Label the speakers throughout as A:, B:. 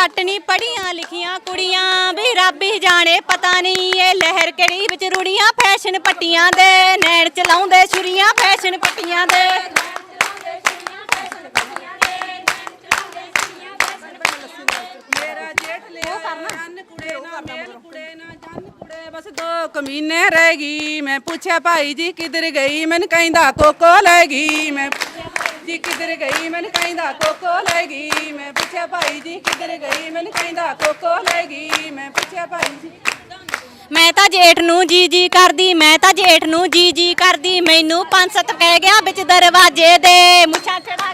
A: ਕੱਟਣੀ ਪੜੀਆਂ ਲਿਖੀਆਂ ਕੁੜੀਆਂ। ਵੀ ਰੱਬ ਹੀ ਜਾਣੇ, ਪਤਾ ਨਹੀਂ ਇਹ ਲਹਿਰ ਕਿਹੜੀ ਵਿੱਚ ਰੁੜੀਆਂ। ਫੈਸ਼ਨ ਪੱਟੀਆਂ ਦੇ, ਨੈਣ ਚਲਾਉਂਦੇ ਛੁਰੀਆਂ, ਫੈਸ਼ਨ ਪੱਟੀਆਂ ਦੇ।
B: ਬਸ ਦੋ ਕਮੀਨੇ ਰਹਿ ਗਈ। ਮੈਂ ਪੁੱਛਿਆ ਭਾਈ ਜੀ ਕਿੱਧਰ ਗਈ? ਮੈਨੂੰ ਕਹਿੰਦਾ ਕੋਕੋ ਲੈ ਗਈ। ਮੈਂ ਜੀ ਕਿੱਧਰ ਗਈ? ਮੈਨੂੰ ਕਹਿੰਦਾ ਕੋਕੋ ਲੈ ਗਈ। ਮੈਂ ਪੁੱਛਿਆ ਭਾਈ ਜੀ ਕਿੱਧਰ ਗਈ? ਮੈਨੂੰ ਕਹਿੰਦਾ ਕੋਕੋ ਲੈ ਗਈ। ਮੈਂ ਪੁੱਛਿਆ ਭਾਈ ਜੀ।
A: ਮੈਂ ਤਾਂ ਜੇਠ ਨੂੰ ਜੀ ਜੀ ਕਰਦੀ, ਮੈਂ ਤਾਂ ਜੇਠ ਨੂੰ ਜੀ ਜੀ ਕਰਦੀ। ਮੈਨੂੰ ਪੰਜ ਸੱਤ ਪੈ ਗਿਆ ਵਿੱਚ ਦਰਵਾਜ਼ੇ ਦੇ। ਮੁੱਛਾਂ ਚੜਾ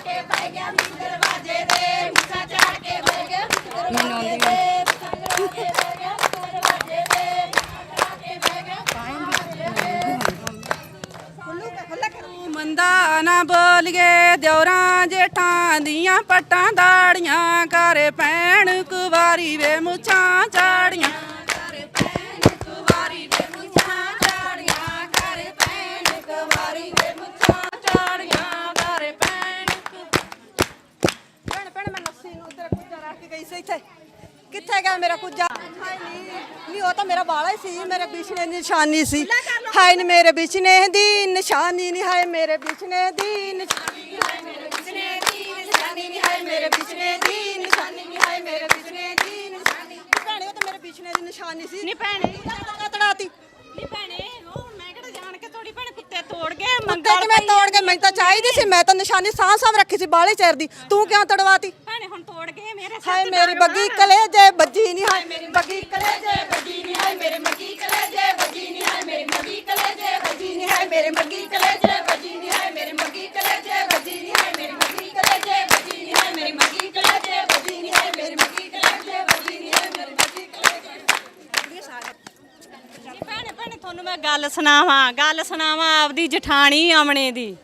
B: ਬੋਲੀਏ ਦਿਉਰਾਂ ਜੇਠਾਂ ਦੀਆਂ ਪੱਟਾਂ ਦਾੜੀਆਂ ਕਰ ਪੈਣ ਕੁਵਾਰੀ ਵੇ ਮੁੱਛਾਂ
C: ਝਾੜੀਆਂ ਕਿੱਥੇ ਗਿਆ ਮੇਰਾ ਕੁੱਜਾ ਹਾਏ ਨੀ ਨੀ ਉਹ ਤਾਂ ਮੇਰਾ ਬਾਲਾ ਹੀ ਸੀ ਮੇਰੇ ਬਿਛਨੇ ਦੀ ਨਿਸ਼ਾਨੀ ਸੀ। ਹਾਏ ਨੀ ਮੇਰੇ ਬਿਛਨੇ ਦੀ ਨਿਸ਼ਾਨੀ ਨਹੀਂ ਹਾਏ ਮੇਰੇ ਬਿਛਨੇ ਦੀ ਨਿਸ਼ਾਨੀ ਹਾਏ ਮੇਰੇ ਬਿਛਨੇ ਦੀ ਨਿਸ਼ਾਨੀ ਨਹੀਂ ਹਾਏ ਮੇਰੇ ਬਿਛਨੇ ਦੀ ਨਿਸ਼ਾਨੀ ਨਹੀਂ ਹਾਏ ਮੇਰੇ ਬਿਛਨੇ ਦੀ ਨਿਸ਼ਾਨੀ ਭੈਣੇ ਉਹ ਤਾਂ ਮੇਰੇ ਬਿਛਨੇ ਦੀ ਨਿਸ਼ਾਨੀ ਸੀ।
A: ਨੀ ਭੈਣੇ।
C: ਤੜਾਤੀ।
A: ਨੀ ਭੈਣੇ ਉਹ ਮੈਂ ਕਿਹੜਾ ਜਾਣ ਕੇ ਤੋੜੀ ਭੈਣੇ ਕੁੱਤੇ ਤੋੜ ਗਏ ਮੰਗਲ
C: ਕਿਵੇਂ ਤੋੜ ਕੇ ਮੈਨੂੰ ਤਾਂ ਚਾਹੀਦੀ ਸੀ ਮੈਂ ਤਾਂ ਨਿਸ਼ਾਨੀ ਸਾਹ ਸਾਹ ਰੱਖੀ ਸੀ ਬਾਲੇ ਚਿਰ ਦੀ। ਤੂੰ ਕਿਉਂ ਤੜਵਾਤੀ?
A: ਭੈਣੇ ਹੁਣ
C: ਹਾਏ ਮੇਰੀ ਬੱਗੀ। ਕਲੇਜੇ ਬੱਜੀ ਨਹੀਂ ਹਾਏ ਮੇਰੀ ਬੱਗੀ ਕਲੇਜੇ ਬੱਜੀ ਨਹੀਂ ਹਾਏ ਮੇਰੇ ਮੱਗੀ ਕਲੇਜੇ ਬੱਜੀ ਨਹੀਂ ਹਾਏ ਮੇਰੀ ਮੱਗੀ ਕਲੇਜੇ ਬੱਜੀ ਨਹੀਂ ਹਾਏ ਮੇਰੇ ਮੱਗੀ ਕਲੇਜੇ ਬੱਜੀ ਨਹੀਂ ਹਾਏ ਮੇਰੇ ਮੱਗੀ ਕਲੇਜੇ ਬੱਜੀ ਨਹੀਂ ਹਾਏ ਮੇਰੀ ਮੱਗੀ ਕਲੇਜੇ ਬੱਜੀ ਨਹੀਂ ਹਾਏ ਮੇਰੀ ਮੱਗੀ ਕਲੇਜੇ ਬੱਜੀ ਨਹੀਂ ਹਾਏ ਮੇਰੀ ਮੱਗੀ ਕਲੇਜੇ ਬੱਜੀ ਨਹੀਂ ਹਾਏ ਮੇਰੀ ਮੱਗੀ ਕਲੇਜੇ
A: ਨੀ ਭੈਣੇ ਭੈਣੇ ਤੁਹਾਨੂੰ ਮੈਂ ਗੱਲ ਸੁਣਾਵਾਂ ਗੱਲ ਸੁਣਾਵਾਂ ਆਪਦੀ ਜਠਾਣੀ ਆਮਣੇ ਦੀ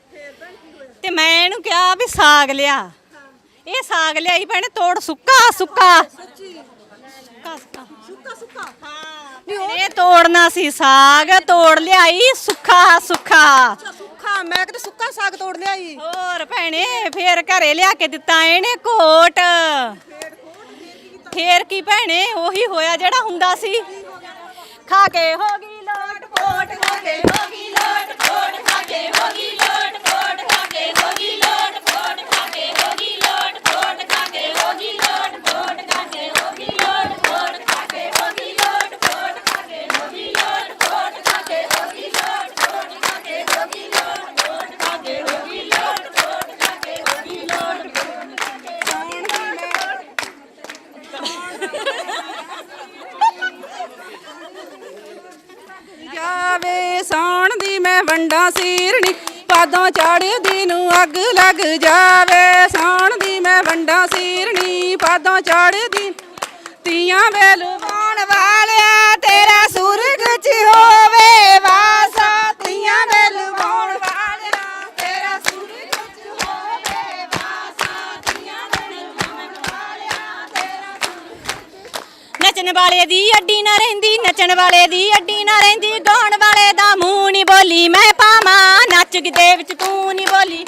A: ਤੇ ਮੈਂ ਇਹਨੂੰ ਕਿਹਾ ਵੀ ਸਾਗ ਲਿਆ ਇਹ ਸਾਗ ਲਿਆਈ ਭੈਣੇ ਤੋੜ ਸੁੱਕਾ ਸੁੱਕਾ। ਸੁੱਕਾ ਸੁੱਕਾ।
C: ਸੁੱਕਾ ਸੁੱਕਾ।
A: ਹਾਂ। ਇਹ ਤੋੜਨਾ ਸੀ ਸਾਗ ਤੋੜ ਲਿਆਈ ਸੁੱਖਾ ਸੁੱਖਾ।
C: ਸੁੱਕਾ ਮੈਂ ਕਿਤੇ ਸੁੱਕਾ ਸਾਗ ਤੋੜ ਲਿਆਈ।
A: ਹੋਰ ਭੈਣੇ ਫੇਰ ਘਰੇ ਲਿਆ ਕੇ ਦਿੱਤਾ ਇਹਨੇ ਕੋਟ। ਫੇਰ ਕੀ ਭੈਣੇ ਉਹੀ ਹੋਇਆ ਜਿਹੜਾ ਹੁੰਦਾ ਸੀ। ਖਾ ਕੇ ਹੋ ਗਈ ਲੋਟ ਪੋਟ ਖਾ ਕੇ ਹੋ ਗਈ ਲੋਟ ਪੋਟ ਖਾ ਕੇ ਹੋ ਗਈ
B: ਵੰਡਾ ਸੀਰਣੀ, ਪਾਦੋਂ ਚਾੜਦੀ ਨੂੰ ਅੱਗ ਲੱਗ ਜਾਵੇ। ਸੌਣ ਦੀ ਮੈਂ ਵੰਡਾ ਸੀਰਣੀ, ਪਾਦੋਂ ਚੜਦੀ ਤੀਆਂ ਵੇਲੂ
C: ਆਉਣ ਵਾਲਿਆ, ਤੇਰਾ ਸੁਰਗ ਚ ਹੋਵੇ ਵਾਸਾ। ਤੀਆਂ ਦੇ ਲਵਾਉਣ ਵਾਲਿਆ, ਤੇਰਾ ਸੁਰਗ ਚ ਹੋਵੇ ਵਾਸਾ। ਤੀਆਂ ਦੇ ਲਵਾਉਣ ਵਾਲਿਆ, ਤੇਰਾ
A: ਨੱਚਣ ਵਾਲੇ ਦੀ ਅੱਡੀ ਨਾ ਰਹਿੰਦੀ, ਨੱਚਣ ਵਾਲੇ ਦੀ ਅੱਡੀ ਨਾ ਰਹਿੰਦੀ, ਗਾਉਣ ਦਾ ਮੂੰਹ ਨਹੀਂ ਬੋਲੀ ਮੈਂ ਪਾਵਾਂ ਨੱਚ ਗਿੱਦੇ ਵਿੱਚ ਤੂੰ ਨਹੀਂ ਬੋਲੀ।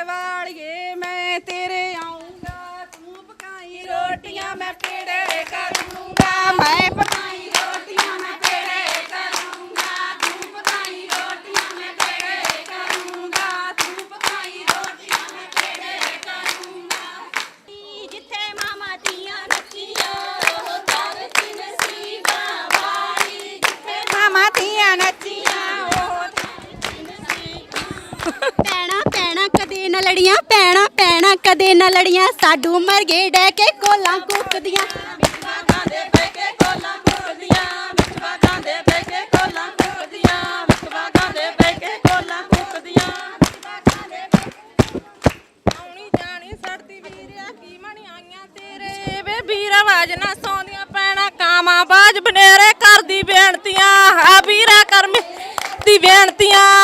D: ਹਰੇ ਮੈਂ
B: ਤੇਰੇ ਆਉਂਗਾ ਤੂੰ ਪਕਾਈ ਰੋਟੀਆਂ ਮੈਂ ਪੇੜੇ ਕਰੂੰਗਾ? ਮੈਂ
D: ਲੜੀਆਂ ਪੈਣਾ ਪੈਣਾ ਕਦੇ ਨਾ ਲੜੀਆਂ। ਸਾਡੂ ਮਰਗੇ ਡੈ ਕੇ ਕੋਲਾਂ ਕੁੱਕਦੀਆਂ।
B: ਸੌਂਦੀਆਂ ਪੈਣਾ ਕਾਮਾ ਬਾਜ ਬਨੇਰੇ
A: ਕਰਦੀ ਬੇਨਤੀਆਂ। ਵੀਰਾ ਕਰਮੀ ਦੀ ਬੇਨਤੀਆਂ।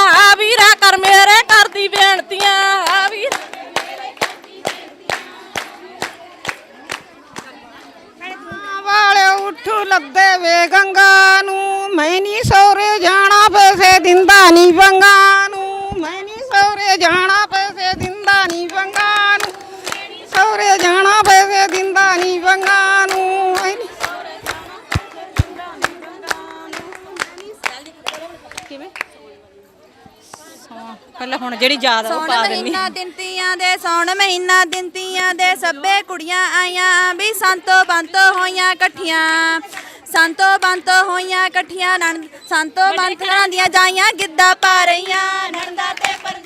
B: ਗੰਗਾ ਨੂੰ ਮੈਂ ਨਹੀਂ ਸੌਰੇ ਜਾਣਾ ਪੈਸੇ ਦਿੰਦਾ ਨਹੀਂ ਬੰਗਾ ਨੂੰ। ਮੈਂ ਨਹੀਂ ਸੌਰੇ ਜਾਣਾ ਪੈਸੇ ਦਿੰਦਾ ਨਹੀਂ ਬੰਗਾ ਨੂੰ। ਸੌਰੇ ਜਾਣਾ ਪੈਸੇ ਦਿੰਦਾ ਨਹੀਂ ਬੰਗਾ ਨੂੰ। ਮੈਂ ਨੀ
A: ਪਹਿਲਾਂ ਹੁਣ ਜਿਹੜੀ ਯਾਦ ਆ ਉਹ
E: ਸੌਣ
A: ਪਾ ਦਿੰਦੀ
E: ਮਹੀਨਾ ਦਿੰਤੀਆਂ ਦੇ ਸੌਣ ਮਹੀਨਾ ਦਿੰਤੀਆਂ ਦੇ ਸੱਬੇ ਕੁੜੀਆਂ ਆਈਆਂ ਵੀ ਸੰਤੋ ਬੰਤੋ ਹੋਈਆਂ ਇਕੱਠੀਆਂ। ਸੰਤੋ ਬੰਤੋ ਹੋਈਆਂ ਇਕੱਠੀਆਂ ਨਣ ਸੰਤੋ ਬੰਤਰਾਂ ਦੀਆਂ ਜਾਈਆਂ ਗਿੱਧਾ ਪਾ ਰਹੀਆਂ ਨਣਦਾ ਤੇ ਪਰਜਾਈਆਂ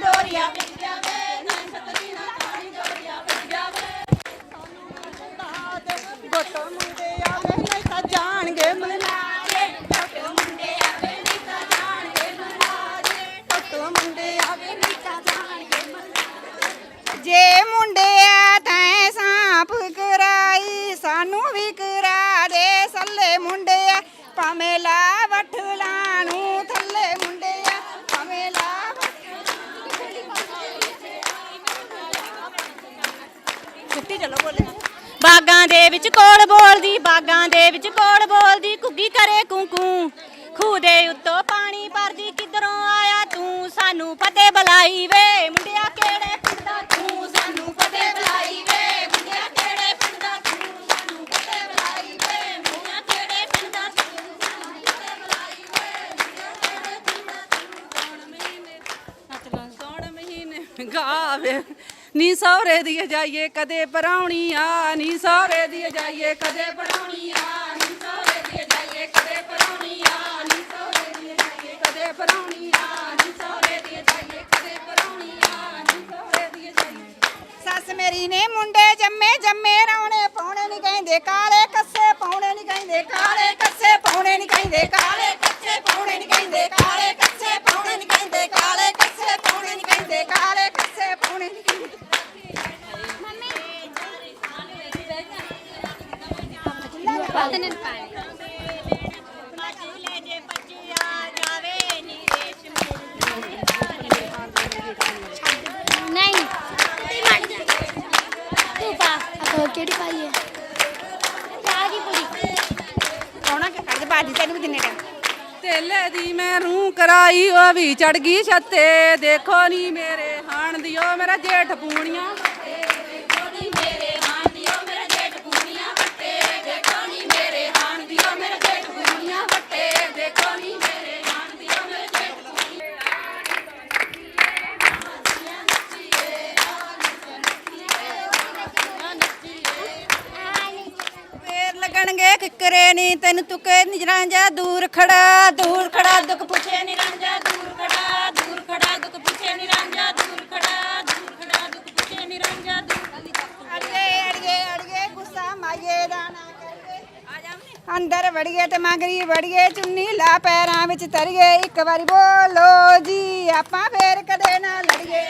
B: ਨਾ ਦਾਣੀ ਡੋਰੀਆ ਗੋਟੋ ਮੁੰਡੇ ਆਵੇ ਨਹੀਂ ਤਾਂ ਜਾਣਗੇ ਮਨਾਜੇ
A: ਬਾਗਾਂ ਦੇ ਵਿੱਚ ਕੋਲ ਬੋਲਦੀ, ਬਾਗਾਂ ਦੇ ਵਿੱਚ ਕੋਲ ਬੋਲਦੀ, ਘੁੱਗੀ ਕਰੇ ਕੁੰਕੂ ਖੂਹ ਦੇ ਉੱਤੋਂ ਪਾਣੀ ਭਰਦੀ, ਕਿੱਧਰੋਂ ਆਇਆ ਤੂੰ? ਸਾਨੂੰ ਫਤਿਹ ਬੁਲਾਈ ਵੇ। ਮੁੰਡਿਆ ਕਿਹੜੇ ਪਿੰਡ ਦਾ ਤੂੰ? ਸਾਨੂੰ ਫਤਿਹ ਬੁਲਾਈ ਵੇ। ਮੁੰਡਿਆ ਕਿਹੜੇ ਪਿੰਡ ਦਾ ਤੂੰ? ਸਾਨੂੰ ਫਤਿਹ ਬੁਲਾਈ ਵੇ। ਮੁੰਡਿਆ ਕਿਹੜੇ ਪਿੰਡ ਦਾ ਤੂੰ? ਸਾਨੂੰ ਫਤਿਹ ਬੁਲਾਈ ਵੇ। ਮੁੰਡਿਆ ਕਿਹੜੇ ਪਿੰਡ ਦਾ ਤੂੰ? ਕੌਣ ਮਹੀਨੇ
B: ਸੌਣ ਮਹੀਨੇ ਗਾਵੇ ਨੀ ਸਹੁਰੇ ਦੀ ਜਾਈਏ ਕਦੇ ਪਰਾਉਣੀ ਆ, ਨੀ ਸਹੁਰੇ ਦੀ ਜਾਈਏ ਕਦੇ ਪਰਾਉਣੀ ਆ, ਨੀ ਸਹੁਰੇ ਦੀ ਜਾਈਏ ਕਦੇ ਪਰਾਉਣੀ ਆ, ਨੀ ਸਹੁਰੇ ਦੀ ਜਾਈਏ ਕਦੇ ਪਰਾਉਣੀ ਆ, ਨੀ ਸਹੁਰੇ ਦੀ ਜਾਈਏ ਕਦੇ ਪਰਾਉਣੀ ਆ, ਨੀ ਸਹੁਰੇ ਦੀ ਜਾਈਏ ਸੱਸ ਮੇਰੀ ਨੇ ਮੁੰਡੇ ਜੰਮੇ ਜੰਮੇ ਰੌਣੇ ਪਾਉਣੇ ਨਹੀਂ ਕਹਿੰਦੇ, ਕਾਲੇ
D: ਕਿਹੜੀ ਪਾਈ
B: ਬਾਜੀ ਤੈਨੂੰ ਵੀ ਦਿੰਨੇ ਟਾਈਮ ਤੇਲੇ ਦੀ ਮੈਂ ਰੂਹ ਕਰਾਈ, ਉਹ ਵੀ ਚੜ ਗਈ ਛੱਤੇ। ਦੇਖੋ ਨੀ ਮੇਰੇ ਹਾਣ ਦਿਓ ਮੇਰਾ ਜੇਠ ਪੂਣੀਆਂ। ਲੱਗਣਗੇ ਕਿਕਰੇ ਨੀ ਤੈਨੂੰ ਤੁਕੇ ਨਿਜਰਾਂ ਜਾ ਦੂਰ ਖੜਾ ਦੂਰ ਖੜਾ ਦੁੱਖ ਪੁੱਛੇ ਨੀ ਰਾਂਝਾ ਦੂਰ ਖੜਾ ਦੂਰ ਖੜਾ ਦੁੱਖ ਪੁੱਛੇ ਨੀ ਰਾਂਝਾ ਦੂਰ ਖੜਾ ਦੂਰ ਖੜਾ ਦੁੱਖ ਪੁੱਛੇ ਨੀ ਰਾਂਝਾ ਦੂਰ ਅੜਗੇ ਅੜਗੇ ਅੜਗੇ ਗੁੱਸਾ ਮਾਈਏ ਦਾ ਨਾ ਅੰਦਰ ਵੜੀਏ ਤੇ ਮੰਗਰੀ ਵੜੀਏ ਚੁੰਨੀ ਲਾ ਪੈਰਾਂ ਵਿੱਚ ਤਰੀਏ ਇੱਕ ਵਾਰੀ ਬੋਲੋ ਜੀ ਆਪਾਂ ਫੇਰ ਕਦੇ ਨਾ ਲੜੀਏ।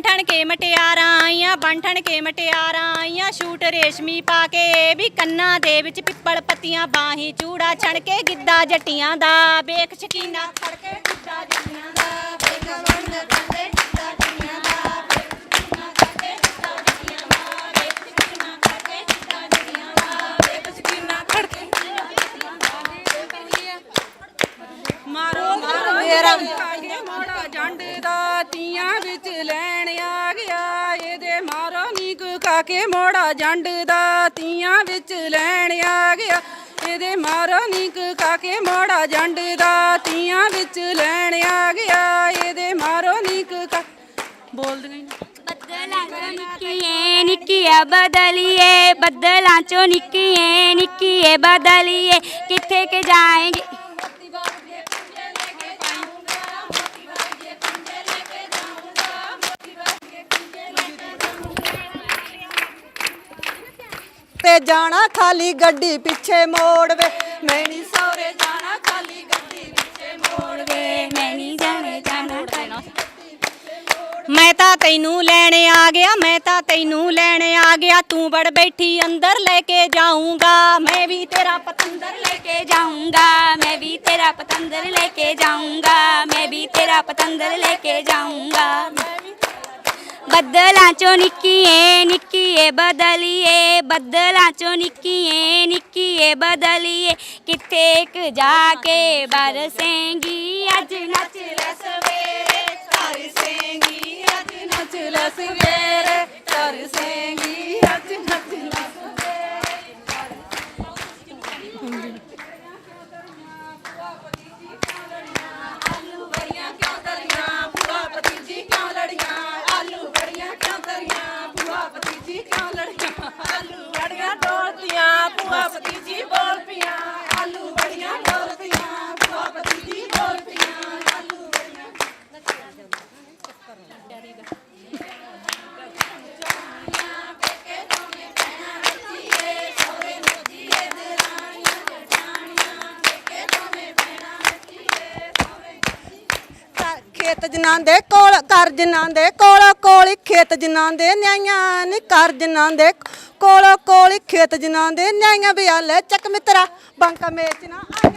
A: ਬੰਠਣ ਕੇ ਮਟਿਆਰਾਂ ਆਈਆਂ ਬੰਠਣ ਕੇ ਮਟਿਆਰਾਂ ਆਈਆਂ ਛੂਟ ਰੇਸ਼ਮੀ ਪਾ ਕੇ ਵੀ ਕੰਨਾਂ ਦੇ ਵਿੱਚ ਪਿੱਪਲ ਪੱਤੀਆਂ ਬਾਹੀ ਚੂੜਾ ਛਣ ਕੇ ਗਿੱਧਾ ਜੱਟੀਆਂ ਦਾ ਵੇਖ ਸ਼ਕੀਨਾ ਫੜ ਕੇ।
B: ਜੰਡ ਦਾ ਤੀਆਂ ਵਿੱਚ ਲੈਣ ਆ ਗਿਆ। ਇਹਦੇ ਮਾਰੋ
D: ਨੀਕ ਕਾਕੇ ਮੋੜਾ ਜੰਡ ਦਾ ਤੀਆਂ ਵਿੱਚ ਲੈਣ ਆ ਗਿਆ। ਇਹਦੇ ਮਾਰੋ ਨੀਕ ਕਾ ਬੋਲਦੀਆਂ ਹੀ
B: ਬੱਦਲਾਂ ਚੋਂ ਨਿੱਕੀਏ ਨਿੱਕੀਏ ਬਦਲੀਏ। ਬੱਦਲਾਂ ਚੋਂ ਨਿੱਕੀਏ ਨਿੱਕੀਏ ਬਦਲੀਏ। ਕਿੱਥੇ ਕੇ ਜਾਏਂਗੇ?
C: ਤੇ ਜਾਣਾ ਖਾਲੀ ਗੱਡੀ ਪਿੱਛੇ ਮੋੜ ਵੇ ਮੈਂ ਨਹੀਂ ਸੌਰੇ ਜਾਣਾ ਖਾਲੀ ਗੱਡੀ ਪਿੱਛੇ ਮੋੜ ਵੇ
B: ਮੈਂ ਨਹੀਂ ਜਾਣੇ ਜਾਣਾ
A: ਮੈਂ ਤਾਂ ਤੈਨੂੰ ਲੈਣ ਆ ਗਿਆ, ਮੈਂ ਤਾਂ ਤੈਨੂੰ ਲੈਣ ਆ ਗਿਆ। ਤੂੰ ਬੜ ਬੈਠੀ ਅੰਦਰ ਲੈ ਕੇ ਜਾਊਂਗਾ। ਮੈਂ ਵੀ ਤੇਰਾ ਪਤੰਦਰ ਲੈ ਕੇ
B: ਜਾਊਂਗਾ। ਮੈਂ ਵੀ ਤੇਰਾ ਪਤੰਦਰ ਲੈ ਕੇ ਜਾਊਂਗਾ। ਮੈਂ ਵੀ ਤੇਰਾ ਪਤੰਦਰ ਲੈ ਕੇ ਜਾਊਂਗਾ। ਮੈਂ बदलाचो निक्किए निक्किए बदलिए,
D: बदलाचो निक्किए निक्किए बदलिए। कितेक जाके बरसेंगी अज नच सवेरे तरसेंगी अज नच सवेरे तरसेंगी अज नच ਆਲੂ ਵੜੀਆਂ ਟੋਲਤੀਆਂ ਭੂਆ ਭਤੀਜੀ ਬੋਲ ਪੀਆਂ।
C: ਜਿਨ੍ਹਾਂ ਦੇ ਕੋਲ, ਘਰ ਜਿਨ੍ਹਾਂ ਦੇ ਕੋਲ ਕੋਲ ਖੇਤ ਜਿਨ੍ਹਾਂ ਦੇ ਨਿਆਈਆਂ ਨੀ, ਘਰ ਜਿਨ੍ਹਾਂ ਦੇ ਕੋਲ ਕੋਲ ਖੇਤ ਜਿਨ੍ਹਾਂ ਦੇ ਨਿਆਈਆਂ ਵੀ ਆ ਲੈ ਚੱਕ ਮਿੱਤਰਾ, ਬੰਕਾ ਮੇਚਣਾ ਆਈਆਂ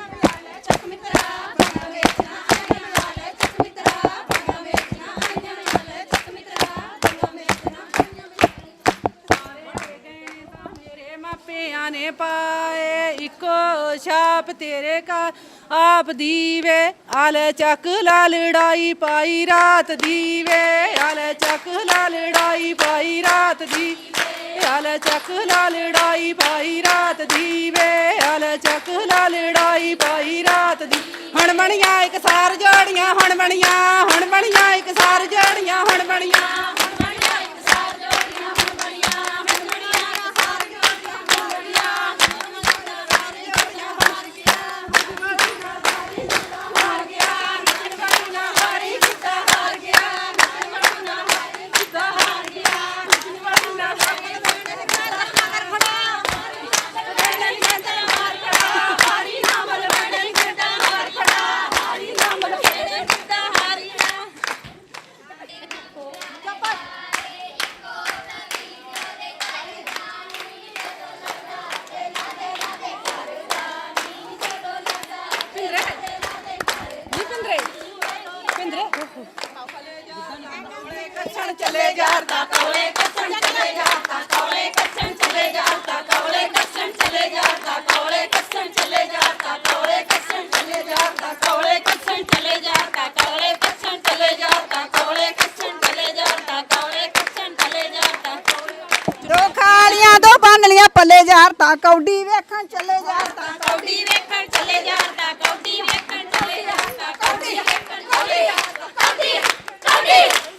D: ਮੇਰੇ ਨੇ ਪਾਏ, ਇੱਕੋ ਛਾਪ ਤੇਰੇ ਘਰ। ਆਪ ਦੀਵੇ, ਆਲ ਚੱਕ ਲਾ ਲੜਾਈ ਪਾਈ ਰਾਤ ਦੀਵੇ। ਆਲ ਚੱਕ ਲਾ ਲੜਾਈ ਪਾਈ ਰਾਤ ਦੀ ਆਲ ਚੱਕ ਲਾ ਲੜਾਈ ਪਾਈ ਰਾਤ ਦੀਵੇ। ਆਲ ਚੱਕ ਲਾ ਲੜਾਈ ਪਾਈ ਰਾਤ ਦੀ। ਹੁਣ ਬਣੀਆਂ ਇੱਕ ਸਾਰ ਜੋੜੀਆਂ, ਹੁਣ ਬਣੀਆਂ ਹੁਣ ਬਣੀਆਂ ਇੱਕ ਸਾਰ ਜੋੜੀਆਂ, ਹੁਣ ਬਣੀਆਂ। कचन चले जा कवड़े कचन चले जा कवड़े कचन चले जा कवड़े कचन चले जा कवड़े कचन चले जा कवड़े कचन चले जा कवड़े कचन चले जा कवड़े कचन चले जा कवड़े कचन चले जा कवड़े कचन चले जा
C: दो खालियाँ दो बांधलियाँ पले जा कौडी वेखन चले जा
B: कौडी वेखन चले जा कौडी वेखन चले जा कौडी वेखन चले जा कौडी कौडी